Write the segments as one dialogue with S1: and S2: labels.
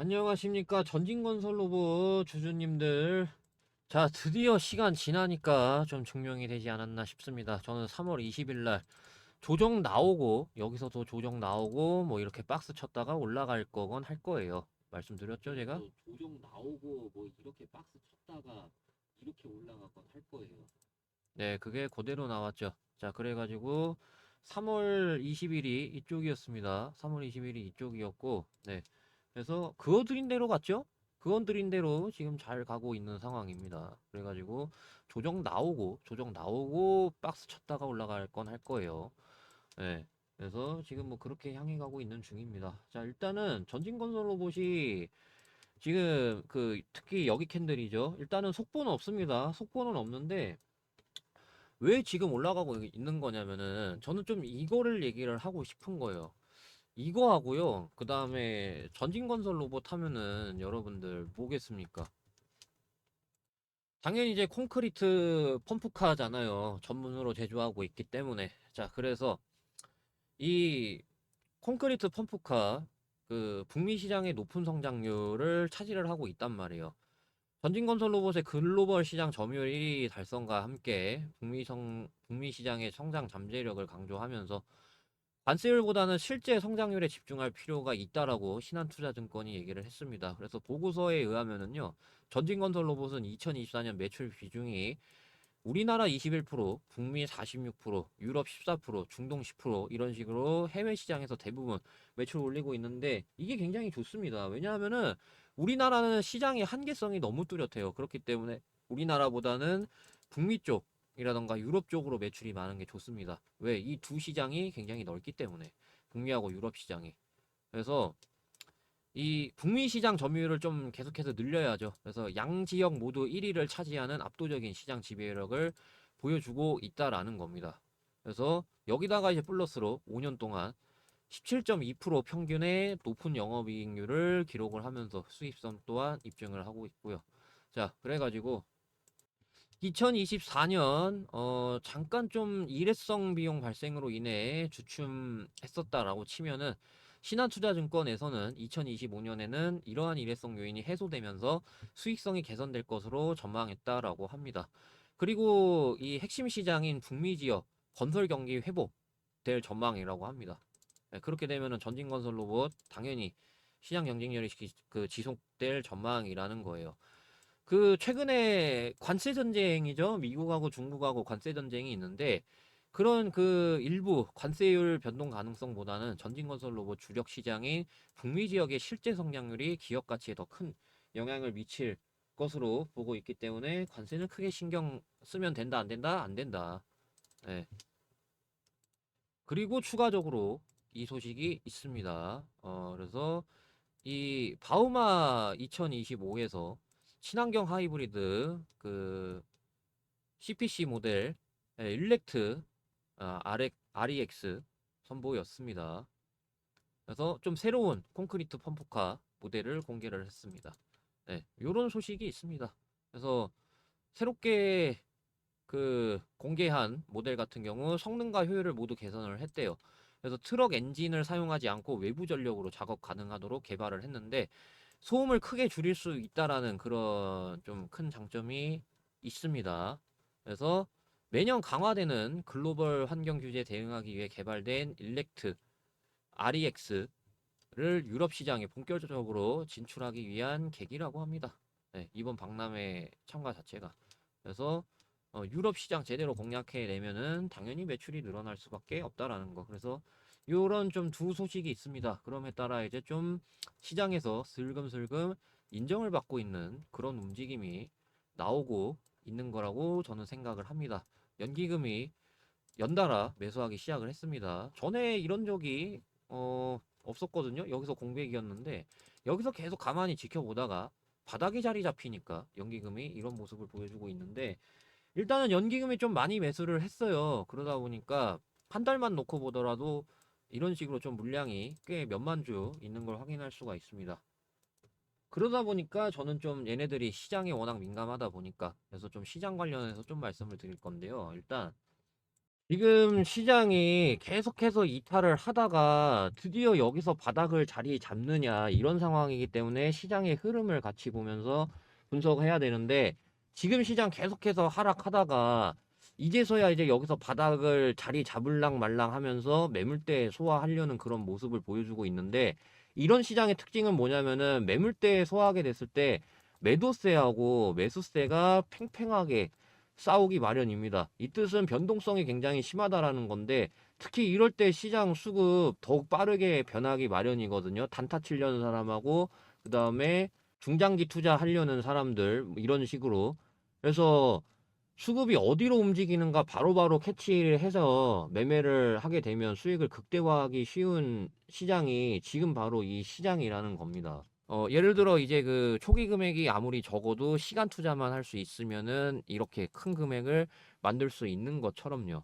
S1: 안녕하십니까 전진건설로봇 주주님들. 자 드디어 시간 지나니까 좀 증명이 되지 않았나 싶습니다. 저는 3월 20일 날 조정 나오고 여기서도 조정 나오고 뭐 이렇게 박스 쳤다가 올라갈 거건 할 거예요. 말씀드렸죠 제가? 조정 나오고 뭐 이렇게 박스 쳤다가 이렇게 올라가건 할 거예요. 네 그게 그대로 나왔죠. 자 그래가지고 3월 20일이 이쪽이었습니다. 3월 20일이 이쪽이었고 네 그래서 그거 드린 대로 갔죠? 그건 드린 대로 지금 잘 가고 있는 상황입니다. 그래가지고 조정 나오고 조정 나오고 박스 쳤다가 올라갈 건 할 거예요. 네. 그래서 지금 뭐 그렇게 향해 가고 있는 중입니다. 자, 일단은 전진건설 로봇이 지금 그 특히 여기 캔들이죠. 일단은 속보는 없습니다. 속보는 없는데 왜 지금 올라가고 있는 거냐면은 저는 좀 이거를 얘기를 하고 싶은 거예요. 이거 하고요. 그 다음에 전진건설 로봇 하면은 여러분들 뭐겠습니까? 당연히 이제 콘크리트 펌프카잖아요. 전문으로 제조하고 있기 때문에. 자, 그래서 이 콘크리트 펌프카 그 북미 시장의 높은 성장률을 차지를 하고 있단 말이에요. 전진건설 로봇의 글로벌 시장 점유율 1위 달성과 함께 북미 성 북미 시장의 성장 잠재력을 강조하면서 관세율보다는 실제 성장률에 집중할 필요가 있다라고 신한투자증권이 얘기를 했습니다. 그래서 보고서에 의하면은요, 전진건설 로봇은 2024년 매출 비중이 우리나라 21%, 북미 46%, 유럽 14%, 중동 10% 이런 식으로 해외 시장에서 대부분 매출 올리고 있는데 이게 굉장히 좋습니다. 왜냐하면은 우리나라는 시장의 한계성이 너무 뚜렷해요. 그렇기 때문에 우리나라보다는 북미 쪽 이라던가 유럽 쪽으로 매출이 많은 게 좋습니다. 왜? 이 두 시장이 굉장히 넓기 때문에 북미하고 유럽 시장이 그래서 이 북미 시장 점유율을 좀 계속해서 늘려야죠. 그래서 양 지역 모두 1위를 차지하는 압도적인 시장 지배력을 보여주고 있다라는 겁니다. 그래서 여기다가 이제 플러스로 5년 동안 17.2% 평균의 높은 영업이익률을 기록을 하면서 수입성 또한 입증을 하고 있고요. 자, 그래가지고 2024년 어 잠깐 좀 일회성 비용 발생으로 인해 주춤했었다라고 치면은 신한투자증권에서는 2025년에는 이러한 일회성 요인이 해소되면서 수익성이 개선될 것으로 전망했다라고 합니다. 그리고 이 핵심 시장인 북미 지역 건설 경기 회복될 전망이라고 합니다. 네, 그렇게 되면은 전진건설 로봇 당연히 시장 경쟁력이 기- 그 지속될 전망이라는 거예요. 그 최근에 관세 전쟁이죠. 미국하고 중국하고 관세 전쟁이 있는데 그런 그 일부 관세율 변동 가능성보다는 전진건설 로봇 주력 시장인 북미 지역의 실제 성장률이 기업 가치에 더 큰 영향을 미칠 것으로 보고 있기 때문에 관세는 크게 신경 쓰면 된다 안 된다 안 된다. 네. 그리고 추가적으로 이 소식이 있습니다. 어 그래서 이 바우마 2025에서 친환경 하이브리드 그 CPC 모델 예, 일렉트 아, RX, REX 선보였습니다. 그래서 좀 새로운 콘크리트 펌프카 모델을 공개를 했습니다. 네, 요런 소식이 있습니다. 그래서 새롭게 그 공개한 모델 같은 경우 성능과 효율을 모두 개선을 했대요. 그래서 트럭 엔진을 사용하지 않고 외부 전력으로 작업 가능하도록 개발을 했는데 소음을 크게 줄일 수 있다라는 그런 좀 큰 장점이 있습니다. 그래서 매년 강화되는 글로벌 환경 규제에 대응하기 위해 개발된 일렉트 REX를 유럽 시장에 본격적으로 진출하기 위한 계기라고 합니다. 네, 이번 박람회 참가 자체가. 그래서 어, 유럽 시장 제대로 공략해 내면은 당연히 매출이 늘어날 수밖에 없다라는 거. 그래서 요런 좀 두 소식이 있습니다. 그럼에 따라 이제 좀 시장에서 슬금슬금 인정을 받고 있는 그런 움직임이 나오고 있는 거라고 저는 생각을 합니다. 연기금이 연달아 매수하기 시작을 했습니다. 전에 이런 적이 어 없었거든요. 여기서 공백이었는데 여기서 계속 가만히 지켜보다가 바닥에 자리 잡히니까 연기금이 이런 모습을 보여주고 있는데 일단은 연기금이 좀 많이 매수를 했어요. 그러다 보니까 한 달만 놓고 보더라도 이런 식으로 좀 물량이 꽤 몇만 주 있는 걸 확인할 수가 있습니다. 그러다 보니까 저는 좀 얘네들이 시장에 워낙 민감하다 보니까 그래서 좀 시장 관련해서 좀 말씀을 드릴 건데요. 일단 지금 시장이 계속해서 이탈을 하다가 드디어 여기서 바닥을 자리 잡느냐 이런 상황이기 때문에 시장의 흐름을 같이 보면서 분석해야 되는데 지금 시장 계속해서 하락하다가 이제서야 이제 여기서 바닥을 자리 잡을랑 말랑 하면서 매물대 소화하려는 그런 모습을 보여주고 있는데 이런 시장의 특징은 뭐냐면은 매물대 소화하게 됐을 때 매도세하고 매수세가 팽팽하게 싸우기 마련입니다. 이 뜻은 변동성이 굉장히 심하다라는 건데 특히 이럴 때 시장 수급 더욱 빠르게 변하기 마련이거든요. 단타 치려는 사람하고 그 다음에 중장기 투자하려는 사람들 뭐 이런 식으로 그래서 수급이 어디로 움직이는가 바로바로 캐치를 해서 매매를 하게 되면 수익을 극대화하기 쉬운 시장이 지금 바로 이 시장이라는 겁니다. 어, 예를 들어 이제 그 초기 금액이 아무리 적어도 시간 투자만 할 수 있으면은 이렇게 큰 금액을 만들 수 있는 것처럼요.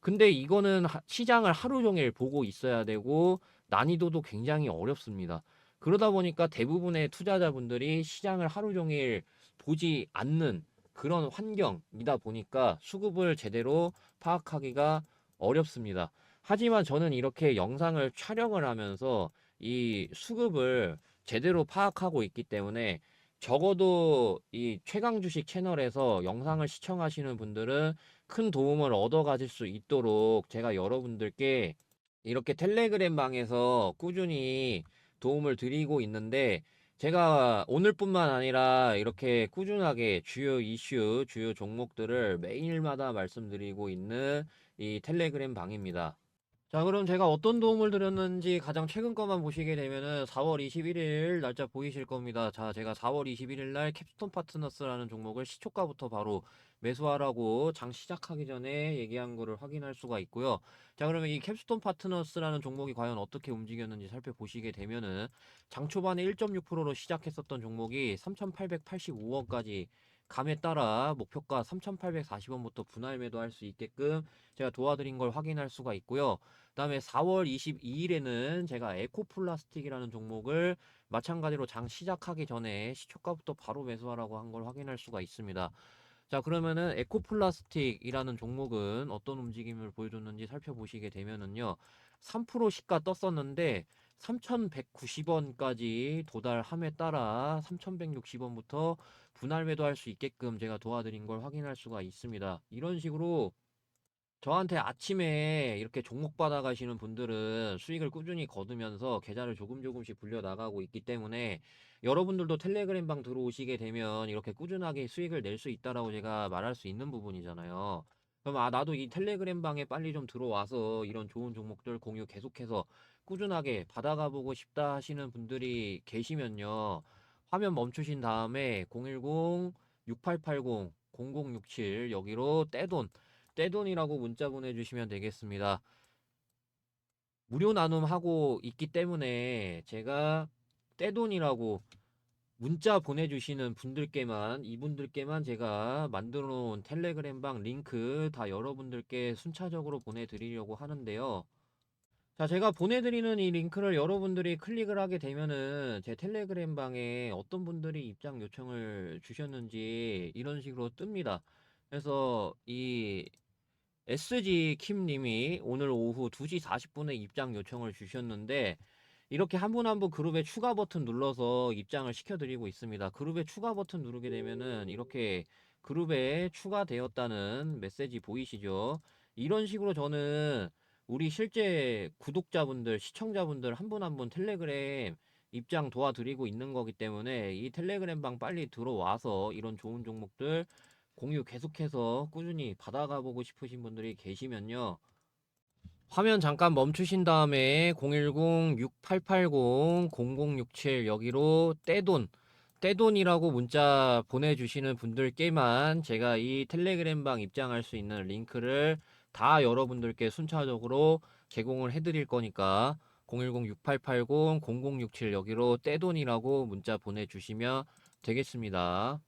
S1: 근데 이거는 하- 시장을 하루 종일 보고 있어야 되고 난이도도 굉장히 어렵습니다. 그러다 보니까 대부분의 투자자분들이 시장을 하루 종일 보지 않는 그런 환경이다 보니까 수급을 제대로 파악하기가 어렵습니다. 하지만 저는 이렇게 영상을 촬영을 하면서 이 수급을 제대로 파악하고 있기 때문에 적어도 이 최강 주식 채널에서 영상을 시청하시는 분들은 큰 도움을 얻어 가질 수 있도록 제가 여러분들께 이렇게 텔레그램 방에서 꾸준히 도움을 드리고 있는데 제가 오늘뿐만 아니라 이렇게 꾸준하게 주요 이슈, 주요 종목들을 매일마다 말씀드리고 있는 이 텔레그램 방입니다. 자, 그럼 제가 어떤 도움을 드렸는지 가장 최근 것만 보시게 되면은 4월 21일 날짜 보이실 겁니다. 자, 제가 4월 21일 날 캡스톤 파트너스라는 종목을 시초가부터 바로 매수하라고 장 시작하기 전에 얘기한 거를 확인할 수가 있고요. 자, 그러면 이 캡스톤 파트너스라는 종목이 과연 어떻게 움직였는지 살펴보시게 되면은 장 초반에 1.6%로 시작했었던 종목이 3,885원까지 감에 따라 목표가 3,840원부터 분할 매도할 수 있게끔 제가 도와드린 걸 확인할 수가 있고요. 그다음에 4월 22일에는 제가 에코플라스틱이라는 종목을 마찬가지로 장 시작하기 전에 시초가부터 바로 매수하라고 한 걸 확인할 수가 있습니다. 자, 그러면은 에코플라스틱이라는 종목은 어떤 움직임을 보여줬는지 살펴보시게 되면은요. 3% 시가 떴었는데 3,190원까지 도달함에 따라 3,160원부터 분할 매도할 수 있게끔 제가 도와드린 걸 확인할 수가 있습니다. 이런 식으로 저한테 아침에 이렇게 종목 받아가시는 분들은 수익을 꾸준히 거두면서 계좌를 조금 조금씩 불려 나가고 있기 때문에 여러분들도 텔레그램 방 들어오시게 되면 이렇게 꾸준하게 수익을 낼 수 있다라고 제가 말할 수 있는 부분이잖아요. 그럼 아 나도 이 텔레그램 방에 빨리 좀 들어와서 이런 좋은 종목들 공유 계속해서 꾸준하게 받아가 보고 싶다 하시는 분들이 계시면요. 화면 멈추신 다음에 010 6880 0067 여기로 떼돈 떼돈이라고 문자 보내주시면 되겠습니다. 무료 나눔하고 있기 때문에 제가 떼돈이라고 문자 보내주시는 분들께만 이분들께만 제가 만들어 놓은 텔레그램 방 링크 다 여러분들께 순차적으로 보내드리려고 하는데요. 자, 제가 보내드리는 이 링크를 여러분들이 클릭을 하게 되면은 제 텔레그램 방에 어떤 분들이 입장 요청을 주셨는지 이런 식으로 뜹니다. 그래서 이 SG 킴님이 오늘 오후 2시 40분에 입장 요청을 주셨는데 이렇게 한 분 한 분 그룹에 추가 버튼 눌러서 입장을 시켜드리고 있습니다. 그룹에 추가 버튼 누르게 되면은 이렇게 그룹에 추가되었다는 메시지 보이시죠? 이런 식으로 저는 우리 실제 구독자분들, 시청자분들 한 분 한 분 텔레그램 입장 도와드리고 있는 거기 때문에 이 텔레그램 방 빨리 들어와서 이런 좋은 종목들 공유 계속해서 꾸준히 받아가 보고 싶으신 분들이 계시면요. 화면 잠깐 멈추신 다음에 010-6880-0067 여기로 떼돈 떼돈이라고 문자 보내주시는 분들께만 제가 이 텔레그램 방 입장할 수 있는 링크를 다 여러분들께 순차적으로 제공을 해드릴 거니까 010-6880-0067 여기로 떼돈이라고 문자 보내주시면 되겠습니다.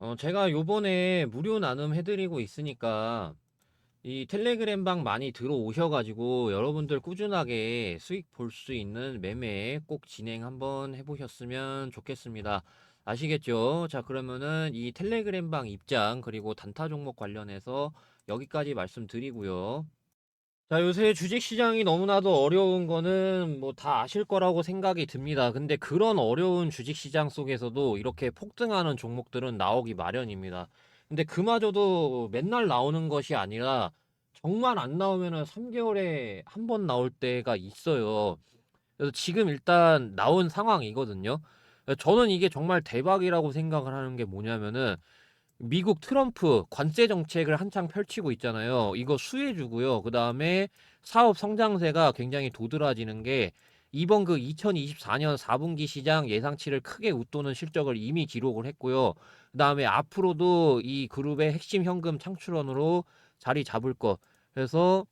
S1: 어, 제가 요번에 무료 나눔 해드리고 있으니까 이 텔레그램 방 많이 들어오셔가지고 여러분들 꾸준하게 수익 볼 수 있는 매매 꼭 진행 한번 해보셨으면 좋겠습니다. 아시겠죠? 자, 그러면은 이 텔레그램 방 입장 그리고 단타 종목 관련해서 여기까지 말씀드리고요. 자, 요새 주식 시장이 너무나도 어려운 거는 뭐 다 아실 거라고 생각이 듭니다. 근데 그런 어려운 주식 시장 속에서도 이렇게 폭등하는 종목들은 나오기 마련입니다. 근데 그마저도 맨날 나오는 것이 아니라 정말 안 나오면은 3개월에 한 번 나올 때가 있어요. 그래서 지금 일단 나온 상황이거든요. 저는 이게 정말 대박이라고 생각을 하는 게 뭐냐면은 미국 트럼프 관세 정책을 한창 펼치고 있잖아요. 이거 수혜주고요. 그 다음에 사업 성장세가 굉장히 도드라지는 게 이번 그 2024년 4분기 시장 예상치를 크게 웃도는 실적을 이미 기록을 했고요. 그 다음에 앞으로도 이 그룹의 핵심 현금 창출원으로 자리 잡을 것. 그래서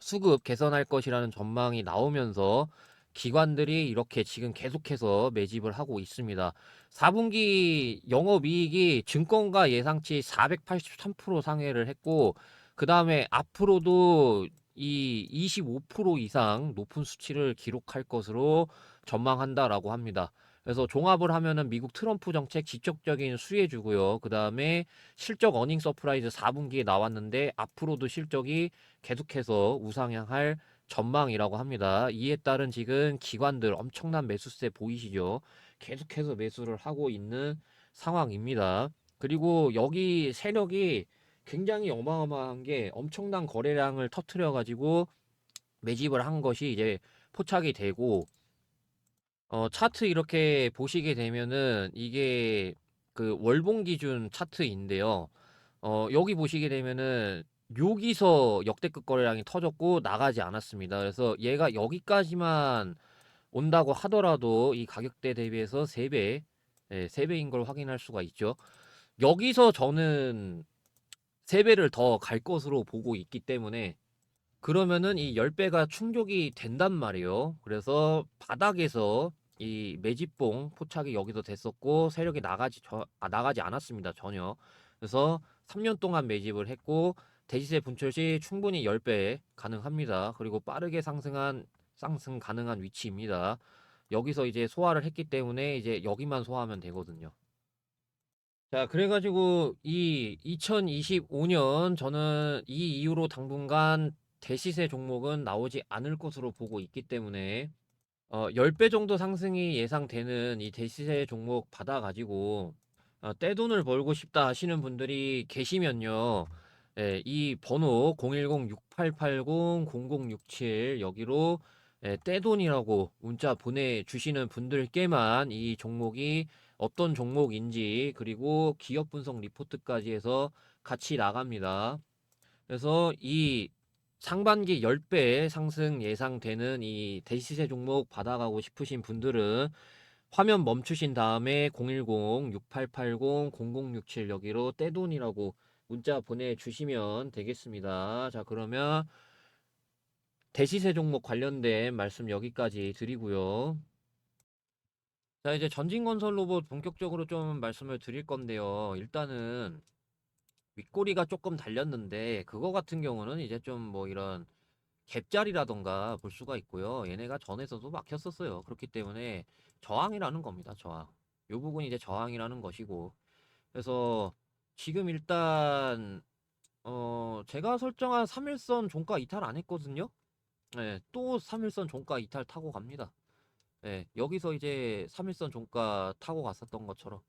S1: 수급 개선할 것이라는 전망이 나오면서 기관들이 이렇게 지금 계속해서 매집을 하고 있습니다. 4분기 영업이익이 증권가 예상치 483% 상회를 했고, 그 다음에 앞으로도 이 25% 이상 높은 수치를 기록할 것으로 전망한다라고 합니다. 그래서 종합을 하면은 미국 트럼프 정책 지적적인 수혜주고요. 그 다음에 실적 어닝 서프라이즈 4분기에 나왔는데 앞으로도 실적이 계속해서 우상향할 전망이라고 합니다. 이에 따른 지금 기관들 엄청난 매수세 보이시죠? 계속해서 매수를 하고 있는 상황입니다. 그리고 여기 세력이 굉장히 어마어마한 게 엄청난 거래량을 터트려 가지고 매집을 한 것이 이제 포착이 되고 어 차트 이렇게 보시게 되면은 이게 그 월봉 기준 차트인데요. 어 여기 보시게 되면은 여기서 역대급 거래량이 터졌고 나가지 않았습니다. 그래서 얘가 여기까지만 온다고 하더라도 이 가격대 대비해서 3배, 예, 3배인 걸 확인할 수가 있죠. 여기서 저는 3배를 더 갈 것으로 보고 있기 때문에 그러면은 이 10배가 충족이 된단 말이에요. 그래서 바닥에서 이 매집봉 포착이 여기서 됐었고 세력이 나가지 저, 아, 나가지 않았습니다. 전혀. 그래서 3년 동안 매집을 했고 대시세 분출 시 충분히 10배 가능합니다. 그리고 빠르게 상승한 상승 가능한 위치입니다. 여기서 이제 소화를 했기 때문에 이제 여기만 소화하면 되거든요. 자, 그래가지고 이 2025년 저는 이 이후로 당분간 대시세 종목은 나오지 않을 것으로 보고 있기 때문에 어, 10배 정도 상승이 예상되는 이 대시세 종목 받아가지고 어, 떼돈을 벌고 싶다 하시는 분들이 계시면요. 예, 이 번호 010-6880-0067 여기로 예, 떼돈이라고 문자 보내주시는 분들께만 이 종목이 어떤 종목인지 그리고 기업 분석 리포트까지 해서 같이 나갑니다. 그래서 이 상반기 10배 상승 예상되는 이 대시세 종목 받아가고 싶으신 분들은 화면 멈추신 다음에 010-6880-0067 여기로 떼돈이라고 문자 보내주시면 되겠습니다. 자, 그러면 대시세 종목 관련된 말씀 여기까지 드리고요. 자, 이제 전진건설 로봇 본격적으로 좀 말씀을 드릴 건데요. 일단은 윗꼬리가 조금 달렸는데 그거 같은 경우는 이제 좀 뭐 이런 갭자리라던가 볼 수가 있고요. 얘네가 전에서도 막혔었어요. 그렇기 때문에 저항이라는 겁니다. 저항. 요 부분이 이제 저항이라는 것이고. 그래서 지금 일단 어 제가 설정한 3일선 종가 이탈 안 했거든요. 네, 또 3일선 종가 이탈 타고 갑니다. 네, 여기서 이제 3일선 종가 타고 갔었던 것처럼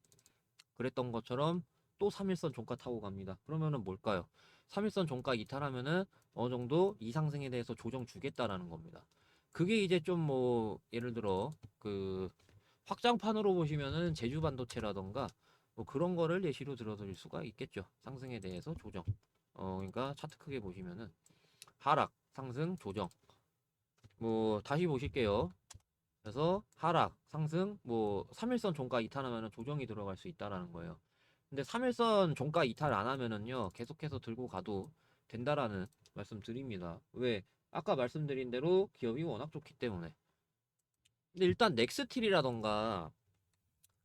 S1: 그랬던 것처럼 또 3일선 종가 타고 갑니다. 그러면은 뭘까요? 3일선 종가 이탈하면은 어느 정도 이상승에 대해서 조정 주겠다라는 겁니다. 그게 이제 좀 뭐 예를 들어 그 확장판으로 보시면은 제주 반도체라던가 뭐 그런 거를 예시로 들어드릴 수가 있겠죠. 상승에 대해서 조정. 어 그러니까 차트 크게 보시면은 하락, 상승, 조정. 뭐 다시 보실게요. 그래서 하락, 상승, 뭐 3일선 종가 이탈하면은 조정이 들어갈 수 있다라는 거예요. 근데 3일선 종가 이탈 안 하면은요. 계속해서 들고 가도 된다라는 말씀 드립니다. 왜? 아까 말씀드린 대로 기업이 워낙 좋기 때문에. 근데 일단 넥스틸이라던가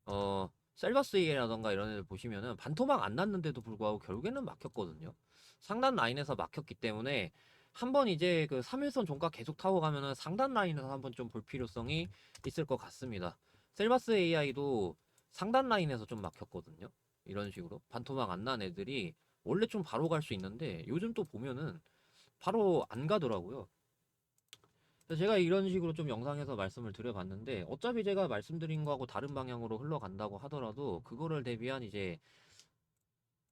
S1: 어 셀버스이라던가 이런 애들 보시면은 반토막 안 났는데도 불구하고 결국에는 막혔거든요. 상단 라인에서 막혔기 때문에 한번 이제 그 3일선 종가 계속 타고 가면은 상단 라인에서 한번 좀 볼 필요성이 있을 것 같습니다. 셀바스 AI도 상단 라인에서 좀 막혔거든요. 이런 식으로 반토막 안 난 애들이 원래 좀 바로 갈 수 있는데 요즘 또 보면은 바로 안 가더라고요. 제가 이런 식으로 좀 영상에서 말씀을 드려봤는데 어차피 제가 말씀드린 거하고 다른 방향으로 흘러간다고 하더라도 그거를 대비한 이제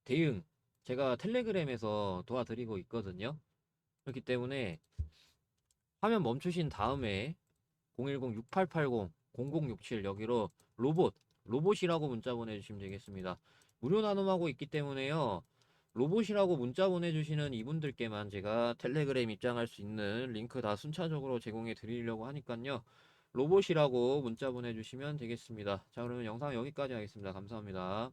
S1: 대응 제가 텔레그램에서 도와드리고 있거든요. 그렇기 때문에 화면 멈추신 다음에 010-6880-0067 여기로 로봇 로봇이라고 문자 보내주시면 되겠습니다. 무료 나눔하고 있기 때문에요. 로봇이라고 문자 보내주시는 이분들께만 제가 텔레그램 입장할 수 있는 링크 다 순차적으로 제공해 드리려고 하니깐요. 로봇이라고 문자 보내주시면 되겠습니다. 자, 그러면 영상 여기까지 하겠습니다. 감사합니다.